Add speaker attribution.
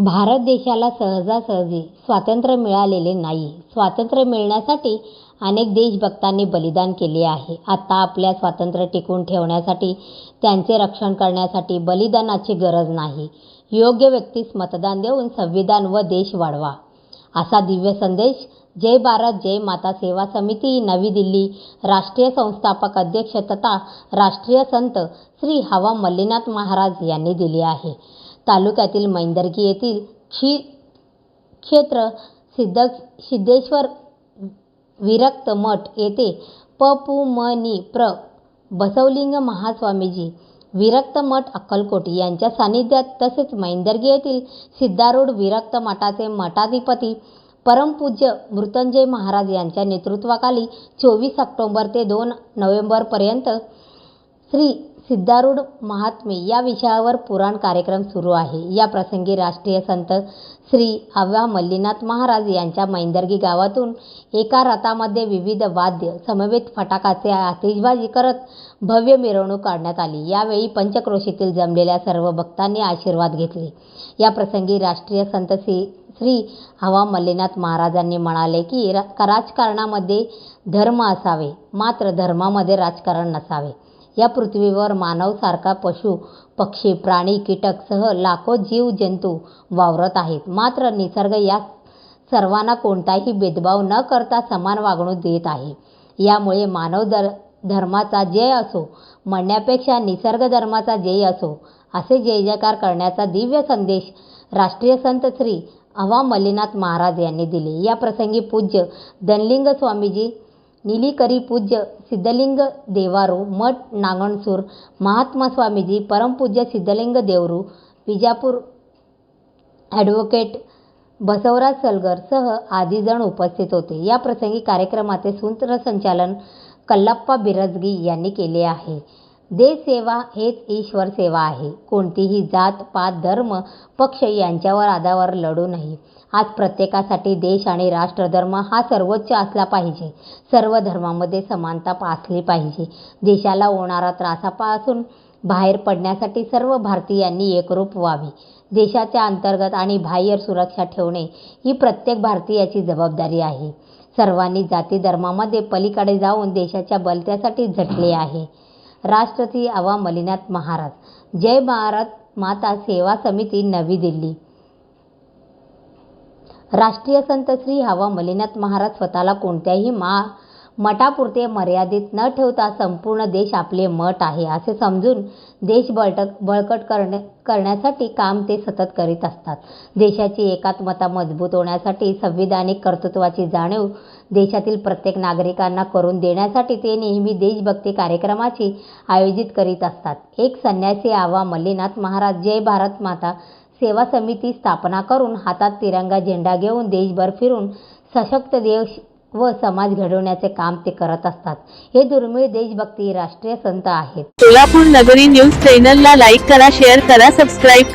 Speaker 1: भारत देशाला सहजासहजी स्वातंत्र्य मिळालेले नाही. स्वातंत्र्य मिळण्यासाठी अनेक देशभक्तांनी बलिदान केले आहे. आता आपल्या स्वातंत्र्य टिकून ठेवण्यासाठी, त्यांचे रक्षण करण्यासाठी बलिदानाची गरज नाही. योग्य व्यक्तीस मतदान देऊन संविधान व देश वाढवा, असा दिव्य संदेश जय भारत जय माता सेवा समिती, नवी दिल्ली राष्ट्रीय संस्थापक अध्यक्ष तथा राष्ट्रीय संत श्री हवा मल्लीनाथ महाराज यांनी दिले आहे. तालुक्यातील मैंदर्गी येथील क्षी क्षेत्र सिद्ध सिद्धेश्वर विरक्त मठ येथे प. पु म. नि. प्र. बसवलिंग महास्वामीजी विरक्त मठ अक्कलकोट यांच्या सानिध्यात तसेच मैंदर्गी येथील सिद्धारूढ विरक्त मठाचे मठाधिपती परमपूज्य मृत्युंजय महाराज यांच्या नेतृत्वाखाली चोवीस ऑक्टोबर ते दोन नोव्हेंबरपर्यंत श्री सिद्धारूढ महात्मे या विषयावर पुराण कार्यक्रम सुरू आहे. या प्रसंगी राष्ट्रीय संत श्री हवा मल्लीनाथ महाराज यांच्या मैंदर्गी गावातून एका रथामध्ये विविध वाद्य समवेत फटाकाचे आतिषबाजी करत भव्य मिरवणूक काढण्यात आली. यावेळी पंचक्रोशीतील जमलेल्या सर्व भक्तांनी आशीर्वाद घेतले. या प्रसंगी राष्ट्रीय संत श्री हवा मल्लीनाथ महाराजांनी म्हणाले की राजकारणामध्ये धर्म असावे, मात्र धर्मामध्ये राजकारण नसावे. या पृथ्वीवर मानवसारखा पशु, पक्षी, प्राणी, कीटकसह लाखो जीव जंतू वावरत आहेत. मात्र निसर्ग या सर्वांना कोणताही भेदभाव न करता समान वागणूक देत आहे. यामुळे मानव धर्माचा जय असो म्हणण्यापेक्षा निसर्ग धर्माचा जय असो, असे जयजयकार करण्याचा दिव्य संदेश राष्ट्रीय संत श्री अवा मल्लीनाथ महाराज यांनी दिले. या प्रसंगी पूज्य धनलिंग स्वामीजी निलीकरी, पूज्य सिद्धलिंग देवारो मठ नागणसूर, महात्मा स्वामीजी, परमपूज्य सिद्धलिंग देवरु विजापूर, ॲडव्होकेट बसवराज सलगर सह आदी जण उपस्थित होते. या प्रसंगी कार्यक्रमाचे सूत्रसंचालन कल्लाप्पा बिरजगी यांनी केले आहे. देशसेवा हेच ईश्वर सेवा आहे. कोणतीही जात, पात, धर्म, पक्ष यांच्यावर आधारावर लढू नये. आज प्रत्येकासाठी देश आणि राष्ट्रधर्म हा सर्वोच्च असला पाहिजे. सर्व धर्मामध्ये समानता असली पाहिजे. देशाला होणारा त्रासापासून बाहेर पडण्यासाठी सर्व भारतीयांनी एकरूप व्हावे. देशाच्या अंतर्गत आणि बाह्य सुरक्षा ठेवणे ही प्रत्येक भारतीयाची जबाबदारी आहे. सर्वांनी जाती धर्मामध्ये पलीकडे जाऊन देशाच्या बलत्यासाठी झटले आहे. राष्ट्रश्री हवा मलिनाथ महाराज. जय भारत माता सेवा समिती, नवी दिल्ली. राष्ट्रीय संत श्री हवा मलिनाथ महाराज स्वतःला कोणत्याही मा मठापुरते मर्यादित न ठेवता संपूर्ण देश आपले मठ आहे असे समजून देश बळकट करण्यासाठी काम ते सतत करीत असतात. देशाची एकात्मता मजबूत होण्यासाठी, संविधानिक कर्तृत्वाची जाणीव देशातील प्रत्येक नागरिकांना करून देण्यासाठी ते नेहमी देशभक्ती कार्यक्रमाची आयोजित करीत असतात. एक संन्यासी आवा मल्लीनाथ महाराज जय भारत माता सेवा समिती स्थापना करून हातात तिरंगा झेंडा घेऊन देशभर फिरून सशक्त देश व समाज घडवण्याचे काम ते करत असतात. हे दुर्मिळ देशभक्ती राष्ट्रीय संत आहेत.
Speaker 2: सोलापूर नगरी न्यूज चॅनलला लाईक करा शेअर करा सबस्क्राईब करा